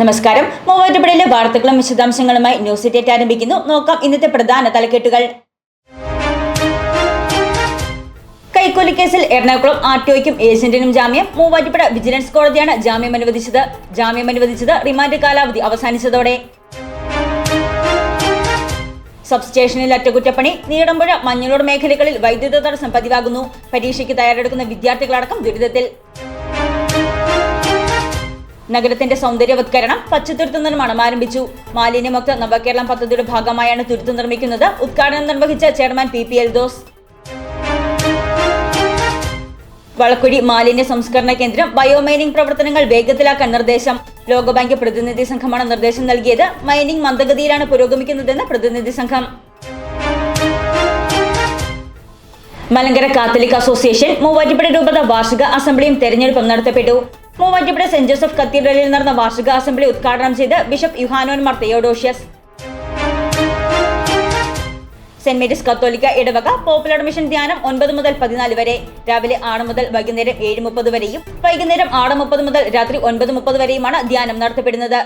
നമസ്കാരം. മൂവാറ്റുപുഴയിലെ വാർത്തകളും വിശദാംശങ്ങളുമായി ന്യൂസ് ഡേറ്റ് ആരംഭിക്കുന്നു. നോക്കാം ഇന്നത്തെ പ്രധാന തലക്കെട്ടുകൾ. കൈക്കൂലിക്കേസിൽ എറണാകുളം ആർ ടി ഒയ്ക്കും ഏജന്റിനും ജാമ്യം. മൂവാറ്റുപുഴ വിജിലൻസ് കോടതിയാണ് ജാമ്യം അനുവദിച്ചത്. ജാമ്യം അനുവദിച്ചത് റിമാൻഡ് കാലാവധി അവസാനിച്ചതോടെ. സബ്സ്റ്റേഷനിൽ അറ്റകുറ്റപ്പണി. നീടമ്പുഴ മഞ്ഞളൂർ മേഖലകളിൽ വൈദ്യുത തടസ്സം പതിവാകുന്നു. പരീക്ഷയ്ക്ക് തയ്യാറെടുക്കുന്ന വിദ്യാർത്ഥികളടക്കം ദുരിതത്തിൽ. നഗരത്തിന്റെ സൗന്ദര്യവത്കരണം പച്ചത്തുരുത്ത് നിർമ്മാണം ആരംഭിച്ചു. മാലിന്യമുക്ത നവകേരളം പദ്ധതിയുടെ ഭാഗമായാണ് തുരുത്ത് നിർമ്മിക്കുന്നത്. ഉദ്ഘാടനം നിർവഹിച്ച chairman P P Eldhose. Valakkuzhi മാലിന്യ സംസ്കരണ കേന്ദ്രം ബയോമൈനിംഗ് പ്രവർത്തനങ്ങൾ വേഗത്തിലാക്കാൻ നിർദ്ദേശം. ലോകബാങ്ക് പ്രതിനിധി സംഘമാണ് നിർദ്ദേശം നൽകിയത്. മൈനിംഗ് മന്ദഗതിയിലാണ് പുരോഗമിക്കുന്നതെന്ന് പ്രതിനിധി സംഘം. മലങ്കര കാത്തലിക് അസോസിയേഷൻ മൂവാറ്റുപുഴ രൂപത വാർഷിക അസംബ്ലിയും തെരഞ്ഞെടുപ്പും നടത്തപ്പെട്ടു. മൂവാറ്റുപുഴ സെന്റ് ജോസഫ് കത്തീഡ്രലിൽ നടന്ന വാർഷിക അസംബ്ലി ഉദ്ഘാടനം ചെയ്ത് bishop Yuhanon Mar Theodosius saint Mary's കത്തോലിക്ക ഇടവക പോപ്പുലർ മിഷൻ ധ്യാനം ഒൻപത് മുതൽ പതിനാല് വരെ. രാവിലെ ആറ് മുതൽ വൈകുന്നേരം ഏഴ് മുപ്പത് വരെയും വൈകുന്നേരം ആറ് മുപ്പത് മുതൽ രാത്രി ഒൻപത് മുപ്പത് വരെയുമാണ് ധ്യാനം നടത്തപ്പെടുന്നത്.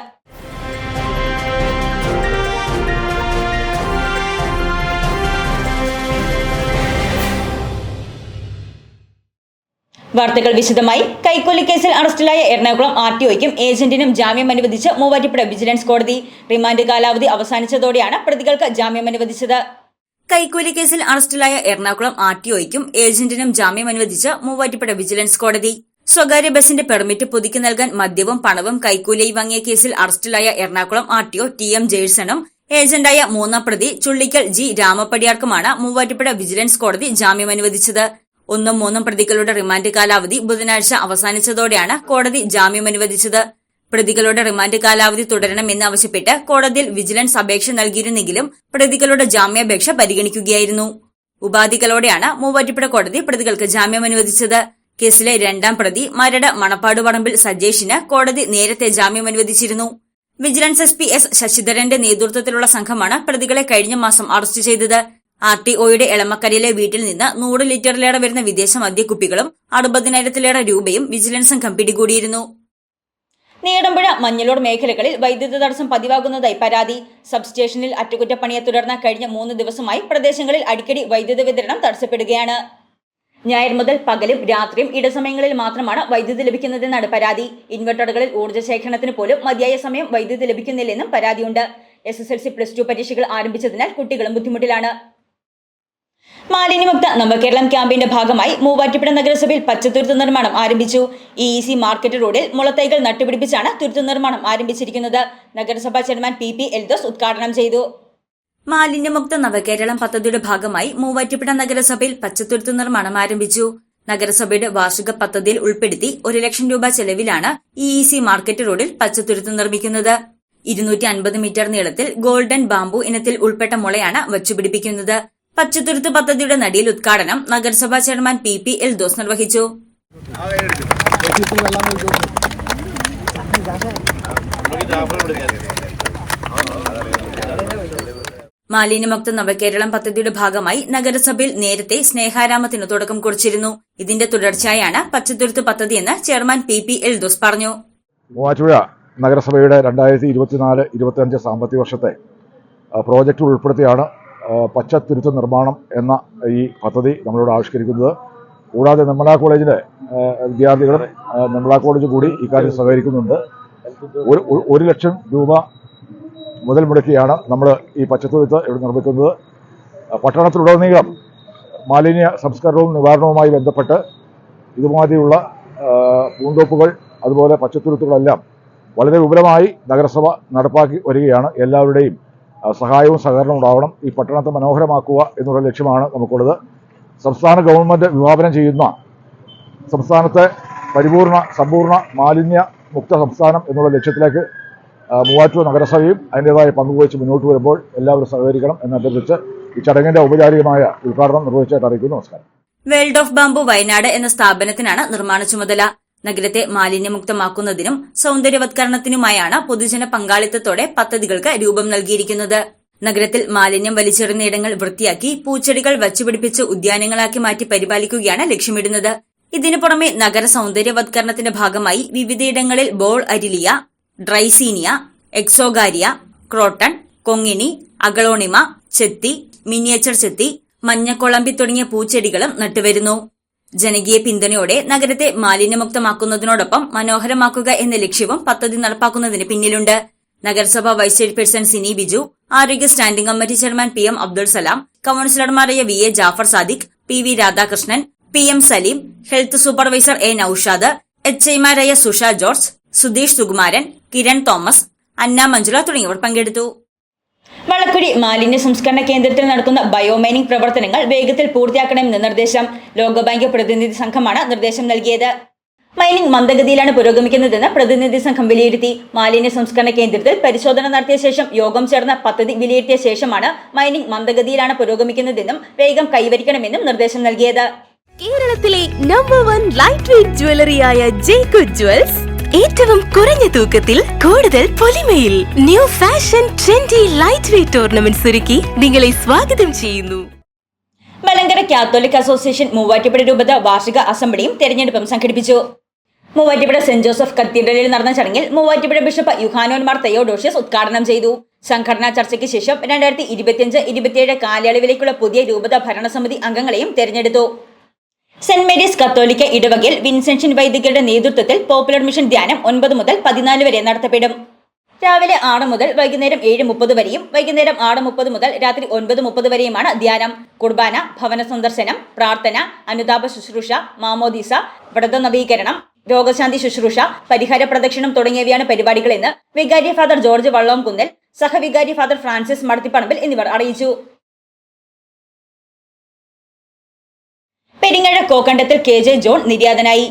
വാർത്തകൾ വിശദമായി. കൈക്കൂലി കേസിൽ അറസ്റ്റിലായ എറണാകുളം ആർ ടി ഒയ്ക്കും ഏജന്റിനും ജാമ്യം അനുവദിച്ച് മൂവാറ്റുപുഴ വിജിലൻസ് കോടതി. റിമാൻഡ് കാലാവധി അവസാനിച്ചതോടെയാണ് പ്രതികൾക്ക് ജാമ്യം അനുവദിച്ചത് കൈക്കൂലി കേസിൽ അറസ്റ്റിലായ എറണാകുളം ആർ ടി ഒയ്ക്കും ഏജന്റിനും ജാമ്യം അനുവദിച്ച് മൂവാറ്റുപുഴ വിജിലൻസ് കോടതി. സ്വകാര്യ ബസിന്റെ പെർമിറ്റ് പുതുക്കി നൽകാൻ മദ്യവും പണവും കൈക്കൂലി വാങ്ങിയ കേസിൽ അറസ്റ്റിലായ Ernakulam R T O T M ജേഴ്സണും ഏജന്റായ മൂന്നാം പ്രതി ചുള്ളിക്കൽ ജി രാമപ്പടിയാർക്കുമാണ് മൂവാറ്റുപുഴ വിജിലൻസ് കോടതി ജാമ്യം അനുവദിച്ചത് ഒന്നും മൂന്നും പ്രതികളുടെ റിമാൻഡ് കാലാവധി ബുധനാഴ്ച അവസാനിച്ചതോടെയാണ് കോടതി ജാമ്യം അനുവദിച്ചത്. പ്രതികളുടെ റിമാൻഡ് കാലാവധി തുടരണമെന്ന് ആവശ്യപ്പെട്ട് കോടതിയിൽ വിജിലൻസ് അപേക്ഷ നൽകിയിരുന്നെങ്കിലും പ്രതികളുടെ ജാമ്യാപേക്ഷ പരിഗണിക്കുകയായിരുന്നു. ഉപാധികളോടെയാണ് മൂവാറ്റുപുഴ കോടതി പ്രതികൾക്ക് ജാമ്യം അനുവദിച്ചത്. കേസിലെ രണ്ടാം പ്രതി മരട് മണപ്പാട് പറമ്പിൽ സജേഷിന് കോടതി നേരത്തെ ജാമ്യം അനുവദിച്ചിരുന്നു. വിജിലൻസ് എസ് പി എസ് ശശിധരന്റെ നേതൃത്വത്തിലുള്ള സംഘമാണ് പ്രതികളെ കഴിഞ്ഞ മാസം അറസ്റ്റ് ചെയ്തത്. ആർ ടി ഒയുടെ എളമക്കരയിലെ വീട്ടിൽ നിന്ന് നൂറ് ലിറ്ററിലേറെ വരുന്ന വിദേശ മദ്യക്കുപ്പികളും അറുപതിനായിരത്തിലേറെ രൂപയും വിജിലൻസ് സംഘം പിടികൂടിയിരുന്നു നീടമ്പുഴ മഞ്ഞളൂർ മേഖലകളിൽ വൈദ്യുത തടസ്സം പതിവാകുന്നതായി പരാതി. സബ്സ്റ്റേഷനിൽ അറ്റകുറ്റപ്പണിയെ തുടർന്ന് കഴിഞ്ഞ മൂന്ന് ദിവസമായി പ്രദേശങ്ങളിൽ അടിക്കടി വൈദ്യുത വിതരണം തടസ്സപ്പെടുകയാണ്. ഞായർ മുതൽ പകലും രാത്രിയും ഇടസമയങ്ങളിൽ മാത്രമാണ് വൈദ്യുതി ലഭിക്കുന്നതെന്നാണ് പരാതി. ഇൻവെർട്ടറുകളിൽ ഊർജ ശേഖരണത്തിന് പോലും മതിയായ സമയം വൈദ്യുതി ലഭിക്കുന്നില്ലെന്നും പരാതിയുണ്ട്. S S L C plus two പരീക്ഷകൾ ആരംഭിച്ചതിനാൽ കുട്ടികളും ബുദ്ധിമുട്ടിലാണ്. മാലിന്യമുക്ത നവകേരളം ക്യാമ്പയിന്റെ ഭാഗമായി മൂവാറ്റുപുഴ നഗരസഭയിൽ പച്ചത്തുരുത്ത് നിർമ്മാണം ആരംഭിച്ചു. ഇ ഇ സി മാർക്കറ്റ് റോഡിൽ മുളത്തൈകൾ നട്ടുപിടിപ്പിച്ചാണ് തുരുത്ത് നിർമ്മാണം ആരംഭിച്ചിരിക്കുന്നത്. നഗരസഭാ ചെയർമാൻ പി പി എൽദോസ് ഉദ്ഘാടനം ചെയ്തു. മാലിന്യമുക്ത നവകേരളം പദ്ധതിയുടെ ഭാഗമായി മൂവാറ്റുപുഴ നഗരസഭയിൽ പച്ചത്തുരുത്ത് നിർമ്മാണം ആരംഭിച്ചു. നഗരസഭയുടെ വാർഷിക പദ്ധതിയിൽ ഉൾപ്പെടുത്തി ഒരു ലക്ഷം രൂപ ചെലവിലാണ് ഇ ഇ സി മാർക്കറ്റ് റോഡിൽ പച്ചത്തുരുത്ത് നിർമ്മിക്കുന്നത്. ഇരുന്നൂറ്റി അൻപത് മീറ്റർ നീളത്തിൽ ഗോൾഡൻ ബാംബു ഇനത്തിൽ ഉൾപ്പെട്ട മുളയാണ് വച്ചുപിടിപ്പിക്കുന്നത്. പച്ചത്തുരുത്ത് പദ്ധതിയുടെ നടിയിൽ ഉദ്ഘാടനം നഗരസഭാ chairman P P Eldhose നിർവഹിച്ചു. മാലിന്യമുക്ത നവകേരളം പദ്ധതിയുടെ ഭാഗമായി നഗരസഭയിൽ നേരത്തെ സ്നേഹാരാമത്തിന് തുടക്കം കുറിച്ചിരുന്നു. ഇതിന്റെ തുടർച്ചയായാണ് പച്ചത്തുരുത്ത് പദ്ധതിയെന്ന് chairman P P Eldhose പറഞ്ഞു. മൂവാറ്റുപുഴ നഗരസഭയുടെ രണ്ടായിരത്തി ഇരുപത്തിനാല് ഇരുപത്തിയഞ്ച് സാമ്പത്തിക വർഷത്തെ പ്രോജക്റ്റ് ഉൾപ്പെടുത്തിയാണ് പച്ചത്തുരുത്ത് നിർമ്മാണം എന്ന ഈ പദ്ധതി നമ്മളിവിടെ ആവിഷ്കരിക്കുന്നത്. കൂടാതെ നിർമ്മല കോളേജിലെ വിദ്യാർത്ഥികളും നിർമ്മല കോളേജ് കൂടി ഇക്കാര്യം സഹകരിക്കുന്നുണ്ട്. ഒരു ഒരു- ലക്ഷം രൂപ മുതൽ മുടക്കിയാണ് നമ്മൾ ഈ പച്ചത്തുരുത്ത് ഇവിടെ നിർമ്മിക്കുന്നത്. പട്ടണത്തിലുടനീളം മാലിന്യ സംസ്കരണവും നിവാരണവുമായി ബന്ധപ്പെട്ട് ഇതുമാതിരിയുള്ള പൂന്തോപ്പുകൾ അതുപോലെ പച്ചത്തുരുത്തുകളെല്ലാം വളരെ വിപുലമായി നഗരസഭ നടപ്പാക്കി വരികയാണ് എല്ലാവരുടെയും സഹായവും സഹകരണവും ഉണ്ടാവണം. ഈ പട്ടണത്തെ മനോഹരമാക്കുക എന്നുള്ള ലക്ഷ്യമാണ് നമുക്കുള്ളത്. സംസ്ഥാന ഗവൺമെന്റ് വിഭാവനം ചെയ്യുന്ന സംസ്ഥാനത്തെ പരിപൂർണ സമ്പൂർണ മാലിന്യ മുക്ത സംസ്ഥാനം എന്നുള്ള ലക്ഷ്യത്തിലേക്ക് മൂവാറ്റൂർ നഗരസഭയും അതിന്റെതായ പങ്കുവഹിച്ച് മുന്നോട്ട് വരുമ്പോൾ എല്ലാവരും സഹകരിക്കണം എന്നഭ്യർത്ഥിച്ച് ഈ ചടങ്ങിന്റെ ഔപചാരികമായ ഉദ്ഘാടനം നിർവഹിച്ചായിട്ട് അറിയിക്കുന്നു. നമസ്കാരം. വേൾഡ് ഓഫ് ബാംബു വയനാട് എന്ന സ്ഥാപനത്തിനാണ് നിർമ്മാണ ചുമതല. നഗരത്തെ മാലിന്യമുക്തമാക്കുന്നതിനും സൗന്ദര്യവത്കരണത്തിനുമായാണ് പൊതുജന പങ്കാളിത്തത്തോടെ പദ്ധതികൾക്ക് രൂപം നൽകിയിരിക്കുന്നത്. നഗരത്തിൽ മാലിന്യം വലിച്ചെറിയുന്ന ഇടങ്ങൾ വൃത്തിയാക്കി പൂച്ചെടികൾ വച്ചുപിടിപ്പിച്ച് ഉദ്യാനങ്ങളാക്കി മാറ്റി പരിപാലിക്കുകയാണ് ലക്ഷ്യമിടുന്നത്. ഇതിനു പുറമെ നഗര സൗന്ദര്യവത്കരണത്തിന്റെ ഭാഗമായി വിവിധയിടങ്ങളിൽ ബോൾ അരിലിയ ഡ്രൈസീനിയ എക്സോഗാരിയ ക്രോട്ടൺ കൊങ്ങിണി അകളോണിമ ചെത്തി മിനിയേച്ചർ ചെത്തി മഞ്ഞക്കൊളമ്പി തുടങ്ങിയ പൂച്ചെടികളും നട്ടുവരുന്നു. ജനകീയ പിന്തുണയോടെ നഗരത്തെ മാലിന്യമുക്തമാക്കുന്നതിനോടൊപ്പം മനോഹരമാക്കുക എന്ന ലക്ഷ്യവും പദ്ധതി നടപ്പാക്കുന്നതിന് പിന്നിലുണ്ട്. നഗരസഭ വൈസ് ചെയർപേഴ്സൺ സിനി ബിജു ആരോഗ്യ standing committee chairman P M Abdul Salam കൌൺസിലർമാരായ V A Jafar Sadiq P V Radhakrishnan P M Saleem health supervisor A Naushad H ഐമാരായ Susha George Sudheesh Sukumaran Kiran Thomas Anna Manjula തുടങ്ങിയവർ പങ്കെടുത്തു. വളക്കുടി മാലിന്യ സംസ്കരണ കേന്ദ്രത്തിൽ നടക്കുന്ന biomining പ്രവർത്തനങ്ങൾ വേഗത്തിൽ പൂർത്തിയാക്കണമെന്ന് നിർദ്ദേശം ലോകബാങ്ക് പ്രതിനിധി സംഘമാണ് നിർദ്ദേശം നൽകിയത്. മൈനിങ് മന്ദഗതിയിലാണ് പുരോഗമിക്കുന്നതെന്ന് പ്രതിനിധി സംഘം വിലയിരുത്തി. മാലിന്യ സംസ്കരണ കേന്ദ്രത്തിൽ പരിശോധന നടത്തിയ ശേഷം യോഗം ചേർന്ന പദ്ധതി വിലയിരുത്തിയ ശേഷമാണ് മൈനിങ് മന്ദഗതിയിലാണ് പുരോഗമിക്കുന്നതെന്നും വേഗം കൈവരിക്കണമെന്നും നിർദ്ദേശം നൽകിയത്. കേരളത്തിലെ നമ്പർ വൺ ലൈറ്റ് വെയിറ്റ് ജ്വല്ലറിയായ ജേക്കു ജ്വൽസ് ഏറ്റവും കുറഞ്ഞ തൂക്കത്തിൽ കൂടുതൽ പൊലിമയിൽ. New fashion trendy light weight tournament ഒരുക്കി നിങ്ങളെ സ്വാഗതം ചെയ്യുന്നു. മലങ്കര കാത്തോലിക് അസോസിയേഷൻ മൂവാറ്റുപുഴ രൂപത വാർഷിക അസംബ്ലിയും തെരഞ്ഞെടുപ്പും സംഘടിപ്പിച്ചു. മൂവാറ്റുപുഴ സെന്റ് ജോസഫ് കത്തീഡ്രലിൽ നടന്ന ചടങ്ങിൽ മൂവാറ്റുപുഴ ബിഷപ്പ് യുഹാനോൻ മാർ തെയോഡോഷ്യസ് ഉദ്ഘാടനം ചെയ്തു. സംഘടനാ ചർച്ചയ്ക്ക് ശേഷം രണ്ടായിരത്തി ഇരുപത്തിയഞ്ച് ഇരുപത്തിയേഴ് കാലയളവിലേക്കുള്ള പുതിയ രൂപത ഭരണസമിതി അംഗങ്ങളെയും തെരഞ്ഞെടുത്തു. സെന്റ് മേരീസ് കത്തോലിക്ക ഇടവകയിൽ വിൻസെൻഷൻ വൈദികരുടെ നേതൃത്വത്തിൽ പോപ്പുലർ മിഷൻ ധ്യാനം ഒൻപത് മുതൽ പതിനാല് വരെ നടത്തപ്പെടും. രാവിലെ ആറ് മുതൽ വൈകുന്നേരം ഏഴ് മുപ്പത് വരെയും വൈകുന്നേരം ആറ് മുപ്പത് മുതൽ രാത്രി ഒൻപത് മുപ്പത് വരെയുമാണ് ധ്യാനം. കുർബാന ഭവന സന്ദർശനം പ്രാർത്ഥന അനുതാപ ശുശ്രൂഷ മാമോദീസ വ്രത നവീകരണം രോഗശാന്തി ശുശ്രൂഷ പരിഹാര പ്രദക്ഷിണം തുടങ്ങിയവയാണ് പരിപാടികളെന്ന് വികാരി ഫാദർ ജോർജ് വള്ളോംകുന്നൽ സഹവികാരി ഫാദർ ഫ്രാൻസിസ് മടത്തിപ്പണമ്പിൽ എന്നിവർ അറിയിച്ചു. Peringuzha Kokkandathil K J John നിര്യാതനായി.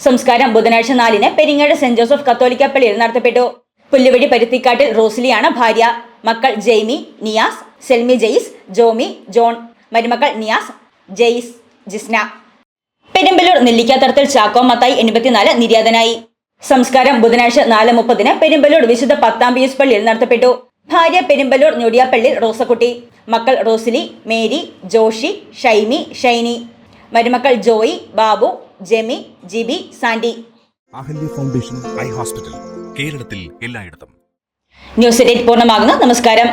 സംസ്കാരം ബുധനാഴ്ച നാലിന് പെരിങ്ങഴ സെന്റ് ജോസഫ് കത്തോലിക്ക പള്ളിയിൽ നടത്തപ്പെട്ടു. പുല്ലുവഴി പരുത്തിക്കാട്ടിൽ റോസ്ലിയാണ് ഭാര്യ. മക്കൾ ജെയ്മി നിയാസ് സെൽമി ജെയ്സ് ജോമി ജോൺ. മരുമക്കൾ നിയാസ് ജെയ്സ് ജിസ്ന. പെരുമ്പലൂർ നെല്ലിക്കാത്തറത്തിൽ ചാക്കോ മത്തായി എൺപത്തിനാല് നിര്യാതനായി. സംസ്കാരം ബുധനാഴ്ച നാല് മുപ്പതിന് പെരുമ്പലൂർ വിശുദ്ധ പത്താം പിയസ് പള്ളിയിൽ നടത്തപ്പെട്ടു. ഭാര്യ പെരുമ്പലൂർ ഞൊടിയാപ്പള്ളിൽ റോസക്കുട്ടി. മക്കൾ റോസിലി മേരി ജോഷി ഷൈമി ഷൈനി. മരുമക്കൾ Joy Babu Jemy Jiby Sandy Ahalya foundation eye hospital കേരളത്തിൽ എല്ലായിടത്തും. ന്യൂസ് എയ്റ്റ് പൂർണമാകുന്നു. നമസ്കാരം.